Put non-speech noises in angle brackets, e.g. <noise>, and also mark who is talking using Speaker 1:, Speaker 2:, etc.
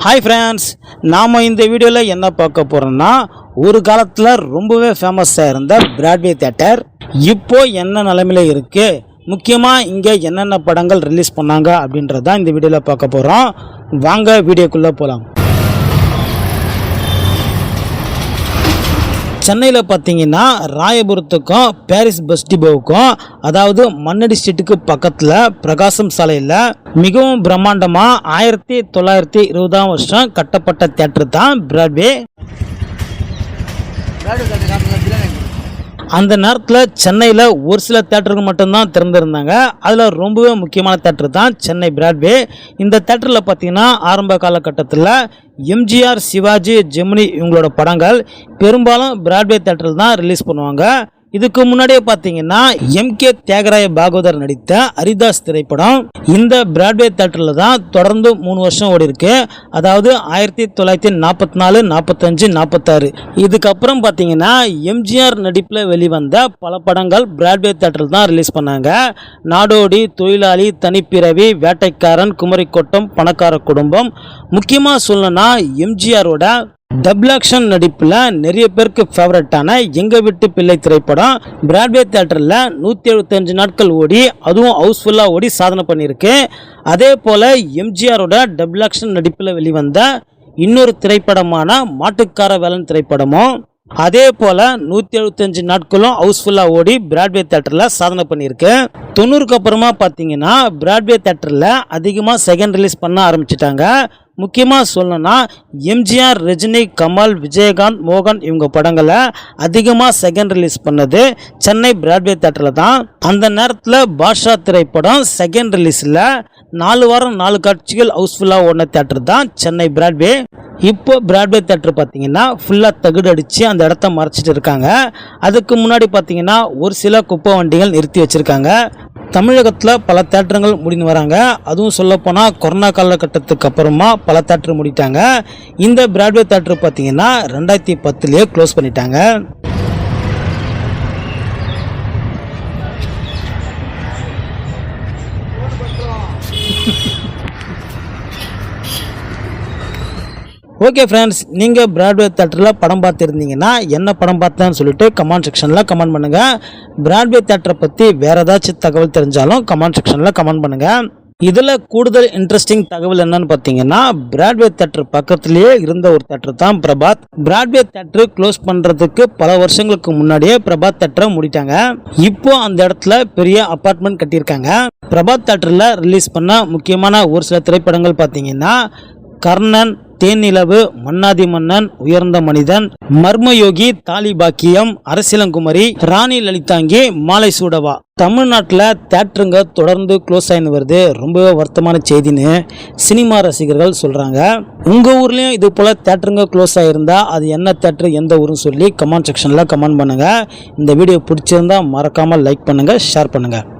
Speaker 1: Hi friends நாம் இந்த வீடியோவில் என்ன பார்க்க போகிறோம்னா ஒரு காலத்தில் ரொம்பவே ஃபேமஸாக இருந்த பிராட்வே தேட்டர் இப்போது என்ன நிலமையில இருக்குது முக்கியமாக இங்கே என்னென்ன படங்கள் ரிலீஸ் பண்ணாங்க அப்படின்றது தான் இந்த வீடியோவில் பார்க்க போகிறோம் வாங்க வீடியோக்குள்ளே போகலாம் சென்னையில் பார்த்தீங்கன்னா ராயபுரத்துக்கும் பாரிஸ் பஸ் டிபோவுக்கும் அதாவது மண்ணடி ஸ்ட்ரீட்டுக்கு பக்கத்தில் பிரகாசம் சாலையில் மிகவும் பிரம்மாண்டமாக ஆயிரத்தி தொள்ளாயிரத்தி இருபதாம் வருஷம் கட்டப்பட்ட தேட்டர் தான் பிராட்வே அந்த நேரத்தில் சென்னையில் ஒரு சில தேட்டருக்கு மட்டும்தான் திறந்திருந்தாங்க. அதில் ரொம்பவே முக்கியமான தேட்டர் தான் சென்னை பிராட்வே இந்த தேட்டரில் பார்த்தீங்கன்னா ஆரம்ப காலகட்டத்தில் எம்ஜிஆர் சிவாஜி ஜெமினி இவங்களோட படங்கள். பெரும்பாலும் பிராட்வே தேட்டரில் தான் ரிலீஸ் பண்ணுவாங்க. இதுக்கு முன்னாடியே பார்த்தீங்கன்னா எம் கே தியாகராய பாகவதர் நடித்த ஹரிதாஸ் திரைப்படம் இந்த பிராட்வே தேட்டரில் தான் தொடர்ந்து மூணு வருஷம் ஓடி இருக்கு. அதாவது ஆயிரத்தி தொள்ளாயிரத்தி நாற்பத்தி நாலு நாற்பத்தஞ்சு நாற்பத்தாறு. இதுக்கப்புறம் பார்த்தீங்கன்னா எம்ஜிஆர் நடிப்பில் வெளிவந்த பல படங்கள் பிராட்வே தேட்டரில் தான் ரிலீஸ் பண்ணாங்க. நாடோடி தொழிலாளி தனிப்பிறவி வேட்டைக்காரன் குமரிக்கோட்டம் பணக்கார குடும்பம். முக்கியமாக சொல்லணும்னா எம்ஜிஆரோட டபுள் ஆக்ஷன் நடிப்பில் நிறைய பேருக்கு ஃபேவரட்டான எங்கள் வீட்டு பிள்ளை திரைப்படம் பிராட்வே தேட்டரில் நூற்றி எழுபத்தஞ்சு நாட்கள் ஓடி அதுவும் ஹவுஸ்ஃபுல்லாக ஓடி சாதனை பண்ணியிருக்கு. அதே போல் எம்ஜிஆரோட டபுள் ஆக்ஷன் நடிப்பில் வெளிவந்த இன்னொரு திரைப்படமான மாட்டுக்கார வேலன் திரைப்படமும் அதே போல் நூற்றி எழுபத்தஞ்சு நாட்களும் ஹவுஸ்ஃபுல்லாக ஓடி பிராட்வே தேட்டரில் சாதனை பண்ணியிருக்கு. தொண்ணூறுக்கு அப்புறமா பார்த்தீங்கன்னா பிராட்வே தேட்டரில் அதிகமாக செகண்ட் ரிலீஸ் பண்ண ஆரம்பிச்சிட்டாங்க. முக்கியமாக சொல்லணும்னா எம்ஜிஆர் ரஜினி கமல் விஜயகாந்த் மோகன் இவங்க படங்களை அதிகமாக செகண்ட் ரிலீஸ் பண்ணது சென்னை பிராட்வே தேட்டரில் தான். அந்த நேரத்தில் பாஷா திரைப்படம் செகண்ட் ரிலீஸில் நாலு வாரம் நாலு காட்சிகள் ஹவுஸ்ஃபுல்லாக ஓடின தேட்டர் தான் சென்னை பிராட்வே இப்போ பிராட்வே தேட்டர் பார்த்தீங்கன்னா ஃபுல்லாக தகுடு அடித்து அந்த இடத்த மறைச்சிட்டு இருக்காங்க. அதுக்கு முன்னாடி பார்த்தீங்கன்னா ஒரு சில குப்பை வண்டிகள் நிறுத்தி வச்சுருக்காங்க. தமிழகத்தில் பல தேட்டருங்கள் முடிந்து வராங்க. அதுவும் சொல்லப்போனால் கொரோனா காலகட்டத்துக்கு அப்புறமா பல தேட்டர் முடிட்டாங்க. இந்த பிராட்வே தேட்டர் பார்த்தீங்கன்னா ரெண்டாயிரத்தி பத்துலேயே க்ளோஸ் பண்ணிட்டாங்க. <laughs> ஓகே ஃப்ரெண்ட்ஸ் நீங்கள் பிராட்வே தேட்டரில் படம் பார்த்துருந்தீங்கன்னா என்ன படம் பார்த்தேன்னு சொல்லிட்டு கமெண்ட் செக்ஷனில் கமெண்ட் பண்ணுங்கள் பிராட்வே தேட்டரை பற்றி வேறு ஏதாச்சும் தகவல் தெரிஞ்சாலும் கமெண்ட் செக்ஷனில் கமெண்ட் பண்ணுங்கள் இதில் கூடுதல் இன்ட்ரெஸ்டிங் தகவல் என்னன்னு பார்த்தீங்கன்னா பிராட்வே தேட்டர் பக்கத்துலேயே இருந்த ஒரு தேட்டர் தான் பிரபாத். பிராட்வே தேட்டர் க்ளோஸ் பண்ணுறதுக்கு பல வருஷங்களுக்கு முன்னாடியே பிரபாத் தேட்டரை மூடிட்டாங்க. இப்போ அந்த இடத்துல பெரிய அப்பார்ட்மெண்ட் கட்டியிருக்காங்க. பிரபாத் தேட்டரில் ரிலீஸ் பண்ண முக்கியமான ஒரு சில திரைப்படங்கள் பார்த்தீங்கன்னா கர்ணன் தேனிலவு மன்னாதி மன்னன் உயர்ந்த மனிதன் மர்மயோகி தாலி பாக்கியம் அரசியலங்குமரி ராணி லலிதாங்கி மாலை சூடவா. தமிழ்நாட்டில் தேட்டருங்க தொடர்ந்து க்ளோஸ் ஆகின்னு வருது. ரொம்பவே வருத்தமான செய்தின்னு சினிமா ரசிகர்கள் சொல்கிறாங்க உங்கள் ஊர்லேயும் இது போல் தேட்டருங்க க்ளோஸ் ஆகியிருந்தால் அது என்ன தேட்டர் எந்த ஊருன்னு சொல்லி கமெண்ட் செக்ஷனில் கமெண்ட் பண்ணுங்கள் இந்த வீடியோ பிடிச்சிருந்தா மறக்காமல் லைக் பண்ணுங்கள் ஷேர் பண்ணுங்கள்